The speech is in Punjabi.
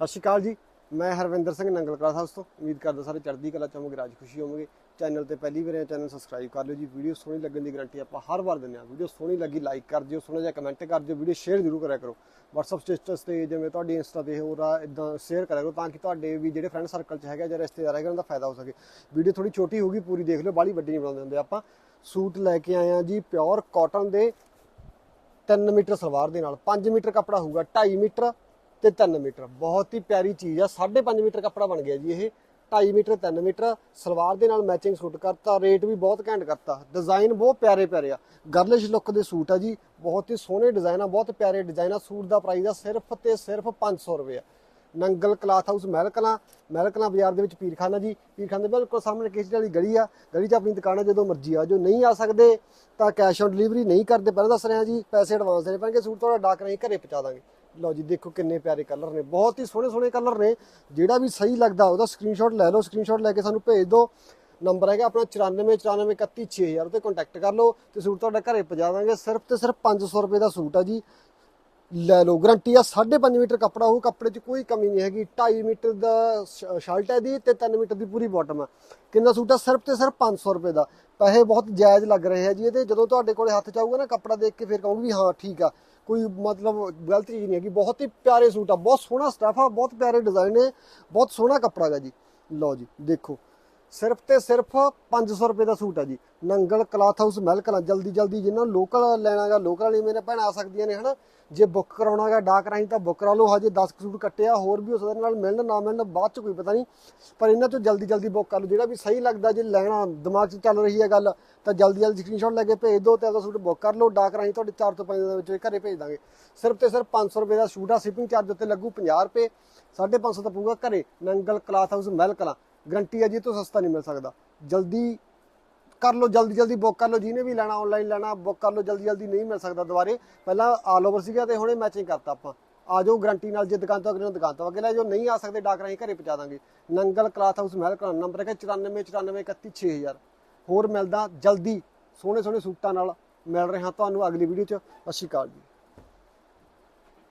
ਸਤਿ ਸ਼੍ਰੀ ਅਕਾਲ ਜੀ। ਮੈਂ ਹਰਵਿੰਦਰ ਸਿੰਘ ਨੰਗਲ ਕਲਾਸ ਹਾਊਸ ਤੋਂ। ਉਮੀਦ ਕਰਦਾ ਸਾਰੇ ਚੜ੍ਹਦੀ ਕਲਾ ਚ ਹੋਵੋਗੇ, ਰਾਜ ਖੁਸ਼ੀ ਹੋਵੋਗੇ। ਚੈਨਲ ਤੇ ਪਹਿਲੀ ਵਾਰ ਆਏ ਚੈਨਲ ਸਬਸਕ੍ਰਾਈਬ ਕਰ ਲਿਓ ਜੀ। ਵੀਡੀਓ ਸੋਹਣੀ ਲੱਗਣ ਦੀ ਗਾਰੰਟੀ ਆਪਾਂ ਹਰ ਵਾਰ ਦਿੰਦੇ ਹਾਂ। ਵੀਡੀਓ ਸੋਹਣੀ ਲੱਗੀ ਲਾਈਕ ਕਰ ਦਿਓ ਸੋਹਣਾ ਜਿਹਾ ਕਮੈਂਟ ਕਰ ਦਿਓ। ਵੀਡੀਓ ਸ਼ੇਅਰ ਜ਼ਰੂਰ ਕਰਿਆ ਕਰੋ। WhatsApp ਸਟੇਟਸ ਤੇ ਜਿਵੇਂ ਤੁਹਾਡੀ ਇੰਸਟਾ ਤੇ ਹੋਰ ਆ ਇਦਾਂ ਸ਼ੇਅਰ ਕਰਿਆ ਕਰੋ ਤਾਂ ਕਿ ਤੁਹਾਡੇ ਵੀ ਜਿਹੜੇ ਫਰੈਂਡ ਸਰਕਲ ਚ ਹੈਗਾ ਜਾਂ ਰਿਸ਼ਤੇਦਾਰ ਹੈਗਾ, ਉਹਨਾਂ ਦਾ ਫਾਇਦਾ ਹੋ ਸਕੇ। ਵੀਡੀਓ ਥੋੜੀ ਛੋਟੀ ਹੋਊਗੀ ਪੂਰੀ ਦੇਖ ਲਿਓ ਬਾਲੀ ਵੱਡੀ ਨਹੀਂ ਬਣਾਉਂਦੇ ਹੁੰਦੇ ਆਪਾਂ। ਸੂਟ ਲੈ ਕੇ ਆਏ ਆ ਜੀ ਪਿਓਰ ਕਾਟਨ ਦੇ 3 ਮੀਟਰ ਸਲਵਾਰ ਦੇ ਨਾਲ। 5 ਮੀਟਰ ਕੱਪੜਾ ਹੋਊਗਾ 2.5 ਮੀਟਰ ਤੇ 3 ਮੀਟਰ। ਬਹੁਤ ਹੀ ਪਿਆਰੀ ਚੀਜ਼ ਆ। 5.5 ਮੀਟਰ ਕੱਪੜਾ ਬਣ ਗਿਆ ਜੀ ਇਹ। 2.5 ਮੀਟਰ 3 ਮੀਟਰ। ਸਲਵਾਰ ਦੇ ਨਾਲ ਮੈਚਿੰਗ ਸੂਟ ਕਰਤਾ। ਰੇਟ ਵੀ ਬਹੁਤ ਘੈਂਟ ਕਰਤਾ। ਡਿਜ਼ਾਈਨ ਬਹੁਤ ਪਿਆਰੇ ਪਿਆਰੇ ਆ। ਗਰਲਿਸ਼ ਲੁੱਕ ਦੇ ਸੂਟ ਆ ਜੀ। ਬਹੁਤ ਹੀ ਸੋਹਣੇ ਡਿਜ਼ਾਈਨ ਆ। ਬਹੁਤ ਪਿਆਰੇ ਡਿਜ਼ਾਈਨ ਆ। ਸੂਟ ਦਾ ਪ੍ਰਾਈਸ ਆ ਸਿਰਫ ਤੇ ਸਿਰਫ 500 ਰੁਪਏ ਆ। ਨੰਗਲ ਕਲਾਥ ਹਾਊਸ ਮਹਿਲਕਲਾਂ ਮਹਿਲਕਲਾਂ ਬਾਜ਼ਾਰ ਦੇ ਵਿੱਚ ਪੀਰਖਾਨਾ ਜੀ। ਪੀਰਖਾਨੇ ਦੇ ਬਿਲਕੁਲ ਸਾਹਮਣੇ ਕਿਸ਼ਤੀ ਵਾਲੀ ਗਲੀ ਆ। ਗਲੀ 'ਚ ਆਪਣੀ ਦੁਕਾਨ ਆ। ਜਦੋਂ ਮਰਜ਼ੀ ਆ ਜੋ ਨਹੀਂ ਆ ਸਕਦੇ ਤਾਂ ਕੈਸ਼ ਔਨ ਡਿਲੀਵਰੀ ਨਹੀਂ ਕਰਦੇ। ਪਹਿਲਾਂ ਦੱਸ ਰਿਹਾ ਜੀ, ਪੈਸੇ ਐਡਵਾਂਸ ਦੇਣੇ ਪੈਣਗੇ। ਸੂਟ ਤੁਹਾਡਾ ਡਾਕ ਰਾਹੀਂ ਘਰੇ ਪਹੁੰਚਾ ਦਾਂਗੇ। ਲਓ ਜੀ, ਦੇਖੋ ਕਿੰਨੇ ਪਿਆਰੇ ਕਲਰ ਨੇ। ਬਹੁਤ ਹੀ ਸੋਹਣੇ ਸੋਹਣੇ ਕਲਰ ਨੇ। ਜਿਹੜਾ ਵੀ ਸਹੀ ਲੱਗਦਾ, ਉਹਦਾ ਸਕਰੀਨਸ਼ਾਟ ਲੈ ਲਓ ਸਕਰੀਨਸ਼ਾਟ ਲੈ ਕੇ ਸਾਨੂੰ ਭੇਜ ਦਿਓ। ਨੰਬਰ ਹੈਗਾ ਆਪਣਾ 9494316000 ਤੇ ਕੰਟੈਕਟ ਕਰ ਲਓ। ਤੇ ਸੂਟ ਤੁਹਾਡਾ ਘਰੇ ਪਹੁੰਚਾ ਦਾਂਗੇ। ਸਿਰਫ ਤੇ ਸਿਰਫ 500 ਰੁਪਏ ਦਾ ਸੂਟ ਆ ਜੀ। ਲੈ ਲਓ ਗਰੰਟੀ ਆ 5.5 ਮੀਟਰ ਕੱਪੜਾ ਹੋਊ, ਕੱਪੜੇ 'ਚ ਕੋਈ ਕਮੀ ਨਹੀਂ ਹੈਗੀ। 2.5 ਮੀਟਰ ਦਾ ਸ਼ਰਟ ਹੈ ਦੀ ਤੇ 3 ਮੀਟਰ ਦੀ ਪੂਰੀ ਬਾਟਮ ਆ। ਕਿੰਨਾ ਸੂਟ ਆ? ਸਿਰਫ ਤੇ ਸਿਰਫ 500 ਰੁਪਏ ਦਾ। ਪੈਸੇ ਬਹੁਤ ਜਾਇਜ਼ ਲੱਗ ਰਹੇ ਆ ਜੀ ਇਹਦੇ। ਜਦੋਂ ਤੁਹਾਡੇ ਕੋਲੇ ਹੱਥ 'ਚ ਆਊਗਾ ਨਾ ਕੱਪੜਾ ਦੇਖ ਕੇ ਫਿਰ ਕਹੋਗੇ ਵੀ ਹਾਂ, ਠੀਕ ਆ। ਕੋਈ ਮਤਲਬ ਗਲਤ ਚੀਜ਼ ਨਹੀਂ ਹੈਗੀ। ਬਹੁਤ ਹੀ ਪਿਆਰੇ ਸੂਟ ਆ। ਬਹੁਤ ਸੋਹਣਾ ਸਟਫ ਆ, ਬਹੁਤ ਪਿਆਰੇ ਡਿਜ਼ਾਈਨ ਨੇ, ਬਹੁਤ ਸੋਹਣਾ ਕੱਪੜਾ ਹੈਗਾ ਜੀ। ਲਓ ਜੀ, ਦੇਖੋ। ਸਿਰਫ ਤੇ ਸਿਰਫ 500 ਰੁਪਏ ਦਾ ਸੂਟ ਆ ਜੀ। ਨੰਗਲ ਕਲਾਥ ਹਾਊਸ ਮਹਿਲਕਲਾਂ ਜਲਦੀ ਜਲਦੀ ਜਿਨ੍ਹਾਂ ਲੋਕਲ ਲੈਣਾਗਾ ਲੋਕਲ ਵਾਲੀ ਮੇਰੇ ਭੈਣ ਆ ਸਕਦੀਆਂ ਨੇ, ਹਨਾ? ਜੇ ਬੁੱਕ ਕਰਾਉਣਾਗਾ ਡਾਕ ਰਾਹੀਂ ਤਾਂ ਬੁੱਕ ਕਰਾ ਲਓ, ਹਜੇ 10 ਸੂਟ ਕੱਟਿਆ, ਹੋਰ ਵੀ ਉਸ ਦੇ ਨਾਲ ਮਿਲਣ, ਨਾ ਮਿਲਣ, ਬਾਅਦ ਚ ਕੋਈ ਪਤਾ ਨਹੀਂ। ਪਰ ਇਹਨਾਂ 'ਚੋਂ ਜਲਦੀ ਜਲਦੀ ਬੁੱਕ ਕਰ ਲਓ। ਜਿਹੜਾ ਵੀ ਸਹੀ ਲੱਗਦਾ, ਜੇ ਲੈਣਾ, ਦਿਮਾਗ 'ਚ ਚੱਲ ਰਹੀ ਹੈ ਗੱਲ, ਤਾਂ ਜਲਦੀ ਜਲਦੀ ਸਕਰੀਨਸ਼ਾਟ ਲੈ ਕੇ ਭੇਜ ਦਿਓ ਤੇ ਆਪਦਾ ਸੂਟ ਬੁੱਕ ਕਰ ਲਓ। ਡਾਕ ਰਾਹੀਂ ਤੁਹਾਡੇ 4 ਤੋਂ 5 ਦਿਨਾਂ ਵਿੱਚ ਘਰੇ ਭੇਜ ਦਾਂਗੇ। ਸਿਰਫ ਤੇ ਸਿਰਫ 500 ਰੁਪਏ ਦਾ ਸੂਟ ਆ ਸ਼ਿਪਿੰਗ ਚਾਰਜ ਉੱਤੇ ਲੱਗੂ 50 ਰੁਪਏ। 550 ਤਾਂ ਪਊਗਾ ਘਰੇ। Nangal cloth house Mehal Kalan. Guarantee ਹੈ ਜੀ ਤੋਂ ਸਸਤਾ ਨਹੀਂ ਮਿਲ ਸਕਦਾ। ਜਲਦੀ ਕਰ ਲਓ, ਜਲਦੀ ਜਲਦੀ ਬੁੱਕ ਕਰ ਲਓ, ਜਿਹਨੇ ਵੀ ਲੈਣਾ ਆਨਲਾਈਨ ਲੈਣਾ, ਬੁੱਕ ਕਰ ਲਓ, ਜਲਦੀ ਜਲਦੀ ਨਹੀਂ ਮਿਲ ਸਕਦਾ ਦੁਬਾਰੇ। ਪਹਿਲਾਂ ਆਲ ਓਵਰ ਸੀਗਾ ਤੇ ਹੁਣੇ ਮੈਚਿੰਗ ਕਰਤਾ ਆਪਾਂ। ਆ ਜਾਓ ਗਰੰਟੀ ਨਾਲ ਜੇ ਦੁਕਾਨ ਤੋਂ ਅਗਲੇ ਨੂੰ ਦੁਕਾਨ ਤੋਂ ਅੱਗੇ ਲੈ ਜਾਓ, ਨਹੀਂ ਆ ਸਕਦੇ, ਡਾਕ ਰਾਹੀਂ ਘਰੇ ਪਹੁੰਚਾ ਦਾਂਗੇ। Nangal cloth house Mehal Kalan number ਹੈ 9494316000 ਹੋਰ ਮਿਲਦਾ ਜਲਦੀ, ਸੋਹਣੇ ਸੋਹਣੇ ਸੂਟਾਂ ਨਾਲ। ਮਿਲ ਰਿਹਾ ਤੁਹਾਨੂੰ ਅਗਲੀ ਵੀਡੀਓ 'ਚ। ਸਤਿ ਸ਼੍ਰੀ ਅਕਾਲ ਜੀ।